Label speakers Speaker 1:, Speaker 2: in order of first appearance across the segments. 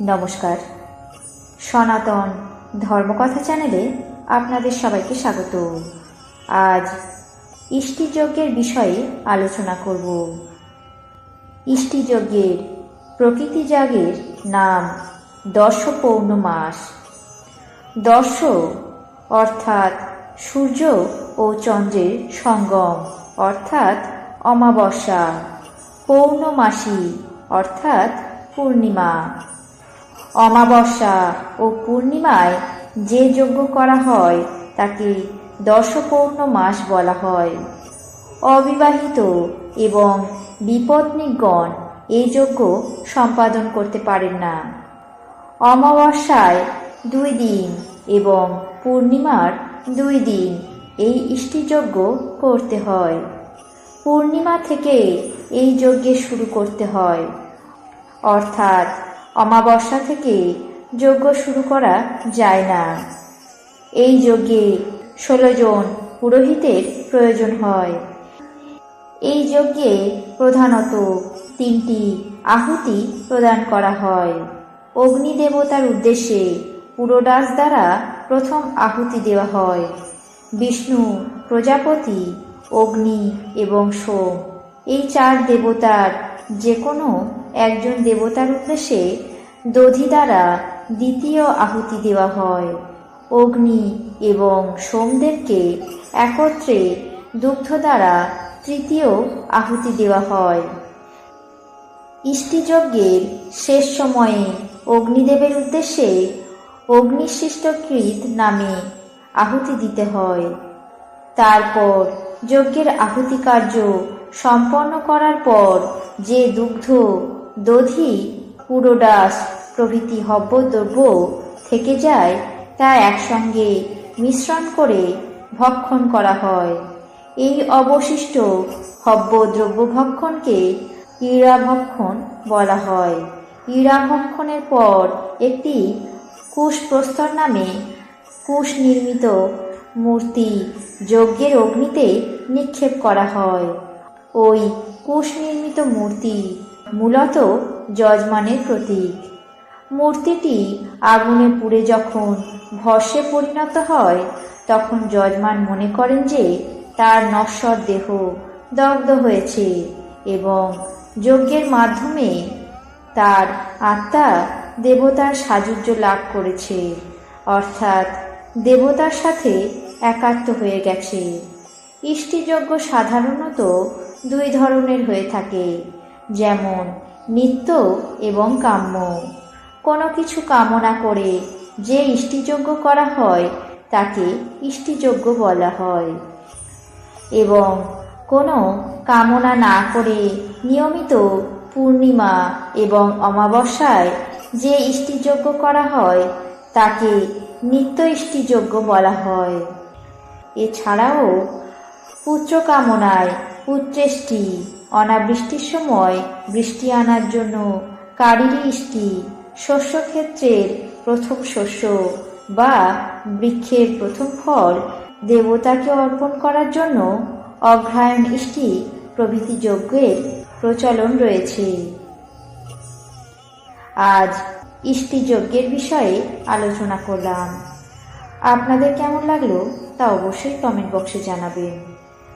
Speaker 1: নমস্কার। সনাতন ধর্মকথা চ্যানেলে আপনাদের সবাইকে স্বাগত। আজ ইষ্টিযজ্ঞের বিষয়ে আলোচনা করব। ইষ্টিযজ্ঞের প্রকৃতি যাগের নাম দর্শ পৌর্ণমাস দর্শ অর্থাৎ সূর্য ও চন্দ্রের সঙ্গম, অর্থাৎ অমাবস্যা। পৌর্ণমাসী, অর্থাৎ পূর্ণিমা। অমাবস্যা ও পূর্ণিমায় যে যজ্ঞ করা হয়, তাকে দশপৌর্ণ মাস বলা হয়। অবিবাহিত এবং বিপত্নিগণ এই যজ্ঞ সম্পাদন করতে পারেন না। অমাবস্যায় দুই দিন এবং পূর্ণিমার দুই দিন এই ইষ্টিযজ্ঞ করতে হয়। পূর্ণিমা থেকে এই যজ্ঞে শুরু করতে হয়। অর্থাৎ অমাবস্যা থেকে যজ্ঞ শুরু করা যায় না। এই যজ্ঞে ষোলো জন পুরোহিতের প্রয়োজন হয়। এই যজ্ঞে প্রধানত তিনটি আহুতি প্রদান করা হয়। অগ্নি দেবতার উদ্দেশ্যে পুরোডাস দ্বারা প্রথম আহুতি দেওয়া হয়। বিষ্ণু, প্রজাপতি, অগ্নি এবং সোম। এই চার দেবতার যে কোনো একজন দেবতার উদ্দেশ্যে দধি দ্বারা দ্বিতীয় আহুতি দেওয়া হয়। অগ্নি এবং সোমদেবকে একত্রে দুগ্ধ দ্বারা তৃতীয় আহুতি দেওয়া হয়। ইষ্টিযজ্ঞের শেষ সময়ে অগ্নিদেবের উদ্দেশ্যে অগ্নিশিষ্টকৃত নামে আহুতি দিতে হয়। তারপর যজ্ঞের আহুতি কার্য সম্পন্ন করার পর যে দুগ্ধ দধি পুরোডাস প্রভৃতি হব্যদ্রব্য থেকে যায়, তা একসঙ্গে মিশ্রণ করে ভক্ষণ করা হয়। এই অবশিষ্ট হব্যদ্রব্য ভক্ষণকে ইড়াভক্ষণ বলা হয়। ইড়াভক্ষণের পর একটি কুশ প্রস্তর নামে কুশ নির্মিত মূর্তি যজ্ঞের অগ্নিতে নিক্ষেপ করা হয়। ওই কুশ নির্মিত মূর্তি মূলত যজমানের প্রতীক। মূর্তিটি আগুনে পুড়ে যখন ভস্যে পরিণত হয়, তখন যজমান মনে করেন যে তার নশ্বর দেহ দগ্ধ হয়েছে এবং যজ্ঞের মাধ্যমে তার আত্মা দেবতার সাযুজ্য লাভ করেছে, অর্থাৎ দেবতার সাথে একাত্ম হয়ে গেছে। ইষ্টিযজ্ঞ সাধারণত দুই ধরনের হয়ে থাকে। যেমন নিত্য এবং কাম্য। কোনো কিছু কামনা করে যে ইষ্টিযজ্ঞ করা হয়, তাকে ইষ্টিযজ্ঞ বলা হয়। এবং কোনো কামনা না করে নিয়মিত পূর্ণিমা এবং অমাবস্যায় যে ইষ্টিযজ্ঞ করা হয়, তাকে নিত্য ইষ্টিযজ্ঞ বলা হয়। এছাড়াও পুত্র কামনায় পুত্রেষ্টি অনাবৃষ্টির সময় বৃষ্টি আনার জন্য কারিরি ইষ্টি, শস্যক্ষেত্রের প্রথম শস্য বা বৃক্ষের প্রথম ফল দেবতাকে অর্পণ করার জন্য অগ্রায়ণ ইষ্টি প্রভৃতি যজ্ঞের প্রচলন রয়েছে। আজ ইষ্টি যজ্ঞের বিষয়ে আলোচনা করলাম। আপনাদের কেমন লাগল তা অবশ্যই কমেন্ট বক্সে জানাবেন।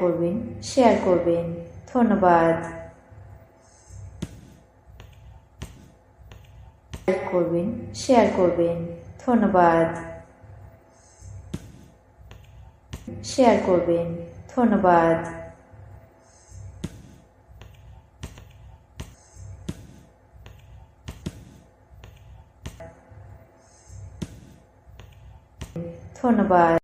Speaker 1: করবেন শেয়ার করবেন। ধন্যবাদ। করবেন শেয়ার করবেন। ধন্যবাদ। শেয়ার করবেন। ধন্যবাদ। ধন্যবাদ।